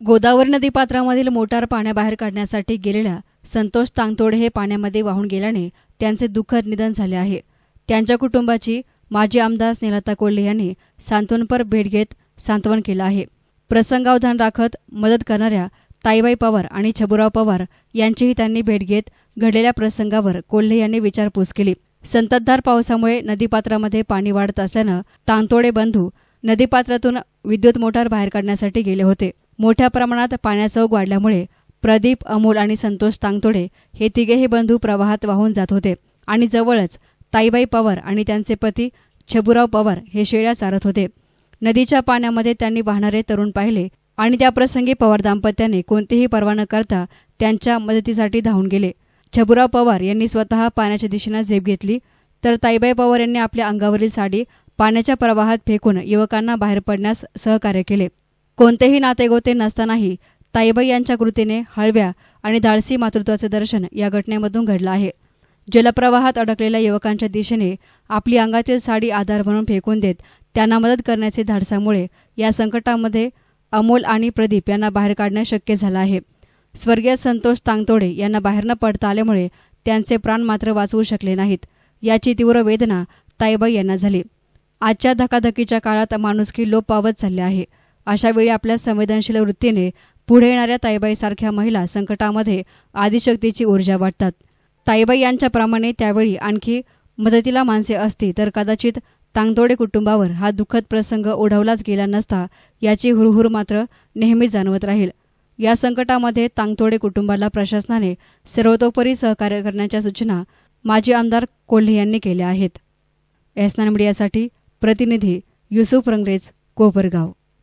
Godavari नदीपात्रामधील motor पाण्याबाहेर काढण्यासाठी गेलेल्या संतोष तांगतोडे हे पाण्यामध्ये वाहून गेल्याने त्यांचे दुःखद निधन झाले आहे. त्यांच्या कुटुंबाची माजी आमदार स्नेहलता कोल्हे यांनी सांत्वनपर भेट घेत सांत्वन केलं आहे. प्रसंगावधान राखत मदत करणाऱ्या ताईबाई पवार आणि छबुराव पवार यांचीही त्यांनी भेट घेत घडलेल्या प्रसंगावर कोल्हे यांनी विचारपूस केली. संततधार पावसामुळे नदीपात्रामध्ये पाणी वाढत असल्यानं तांतोडे बंधू नदीपात्रातून विद्युत मोटार बाहेर काढण्यासाठी गेले होते. मोठ्या प्रमाणात पाण्याचा ओघ वाढल्यामुळे प्रदीप अमोल आणि संतोष तांगतोडे हे तिघेही बंधू प्रवाहात वाहून जात होते आणि जवळच ताईबाई पवार आणि त्यांचे पती छबुराव पवार हे शेळ्या चारत होते. नदीच्या पाण्यामध्ये त्यांनी वाहणारे तरुण पाहिले आणि त्याप्रसंगी पवार दाम्पत्याने कोणतीही पर्वा न करता त्यांच्या मदतीसाठी धावून गेले. छबुराव पवार यांनी स्वतः पाण्याच्या दिशेनं झेप घेतली तर ताईबाई पवार यांनी आपल्या अंगावरील साडी पाण्याच्या प्रवाहात फेकून युवकांना बाहेर पडण्यास सहकार्य केले. कोणतेही नातेगोते नसतानाही ताईबाई यांच्या कृतीने हळव्या आणि धाडसी मातृत्वाचे दर्शन या घटनेमधून घडलं आहे. जलप्रवाहात अडकलेल्या युवकांच्या दिशेने आपली अंगातील साडी आधार म्हणून फेकून देत त्यांना मदत करण्याचे धाडसामुळे या संकटामध्ये अमोल आणि प्रदीप यांना बाहेर काढणं शक्य झालं आहे. स्वर्गीय संतोष तांगतोडे यांना बाहेर न पडता आल्यामुळे त्यांचे प्राण मात्र वाचवू शकले नाहीत. याची तीव्र वेदना ताईबाई यांना झाली. आजच्या धकाधकीच्या काळात माणुसकी लोप पावत चालली आहे. अशावेळी आपल्या संवेदनशील वृत्तीने पुढे येणाऱ्या ताईबाईसारख्या महिला संकटामध्ये आदिशक्तीची ऊर्जा वाटतात. ताईबाई यांच्याप्रमाणे त्यावेळी आणखी मदतीला माणसे असती तर कदाचित तांगतोडे कुटुंबावर हा दुःखद प्रसंग ओढवलाच गेला नसता याची हुरहुर मात्र नेहमीच जाणवत राहील. या संकटामध्ये तांगतोडे कुटुंबाला प्रशासनाने सर्वतोपरी सहकार्य करण्याच्या सूचना माजी आमदार कोल्हे यांनी केल्या आहेत. एसनान मीडियासाठी प्रतिनिधी युसुफ रंगरेज कोपरगाव.